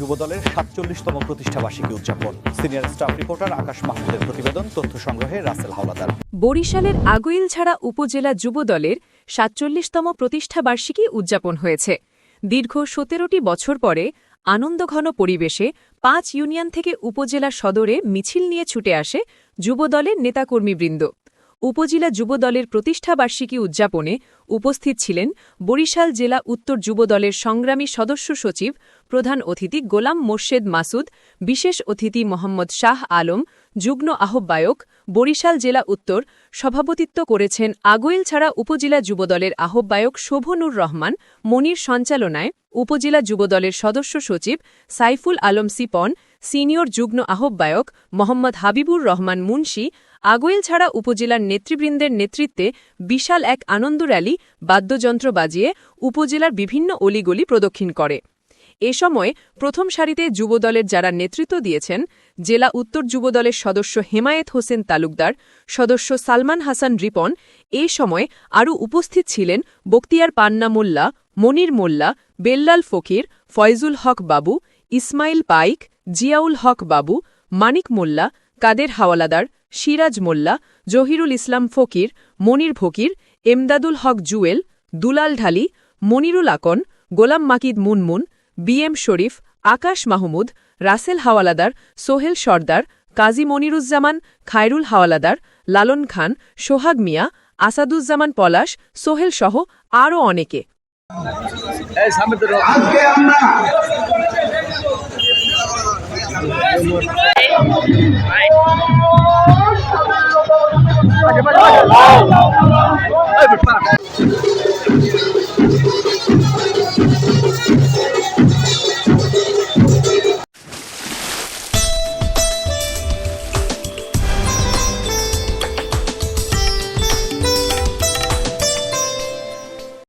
যুবদলের সাতচল্লিশতম প্রতিষ্ঠাবার্ষিকী উদযাপন। সিনিয়র স্টাফ রিপোর্টার আকাশ মাহমুদের প্রতিবেদন, তথ্য সংগ্রহে রাসেল হাওলাদার। বরিশালের আগৈলছাড়া উপজেলা যুবদলের সাতচল্লিশতম প্রতিষ্ঠাবার্ষিকী উদযাপন হয়েছে। দীর্ঘ সতেরোটি বছর পরে আনন্দঘন পরিবেশে পাঁচ ইউনিয়ন থেকে উপজেলা সদরে মিছিল নিয়ে ছুটে আসে যুবদলের নেতাকর্মীবৃন্দ। উপজেলা যুবদলের প্রতিষ্ঠাবার্ষিকী উদযাপনে উপস্থিত ছিলেন বরিশাল জেলা উত্তর যুবদলের সংগ্রামী সদস্য সচিব প্রধান অতিথি গোলাম মোর্শেদ মাসুদ, বিশেষ অতিথি মোহাম্মদ শাহ আলম, যুগ্ম আহ্বায়ক বরিশাল জেলা উত্তর সভাপতিত্ব করেছেন আগৈল ছাড়া উপজেলা যুবদলের আহ্বায়ক শোভনুর রহমান, মনির সঞ্চালনায় উপজেলা যুবদলের সদস্য সচিব সাইফুল আলম সিপন সিনিয়র যুগ্ম আহ্বায়ক মোহাম্মদ হাবিবুর রহমান মুন্সি আগৈলছাড়া উপজেলার নেতৃবৃন্দের নেতৃত্বে বিশাল এক আনন্দ র্যালি বাদ্যযন্ত্র বাজিয়ে উপজেলার বিভিন্ন অলিগলি প্রদক্ষিণ করে। এ সময় প্রথম সারিতে যুবদলের যারা নেতৃত্ব দিয়েছেন, জেলা উত্তর যুবদলের সদস্য হেমায়েত হোসেন তালুকদার, সদস্য সালমান হাসান রিপন, এ সময় আরও উপস্থিত ছিলেন বক্তিয়ার পান্না মোল্লা, মনির মোল্লা, বেল্লাল ফকির, ফয়জুল হক বাবু, ইসমাইল পাইক জিয়াউল হক বাবু মানিক মোল্লা কাদের হাওয়ালাদার সিরাজ মোল্লা জহিরুল ইসলাম ফকির মনির ফকির এমদাদুল হক জুয়েল দুলাল ঢালি মনিরুল আকন গোলাম মাকিদ মুনমুন বি এম শরীফ আকাশ মাহমুদ রাসেল হাওয়ালাদার সোহেল সর্দার কাজী মনিরুজ্জামান খায়রুল হাওয়ালাদার লালন খান সোহাগ মিয়া আসাদুজ্জামান পলাশ সোহেল সহ আরও অনেকে। আজকে আমরা Hey,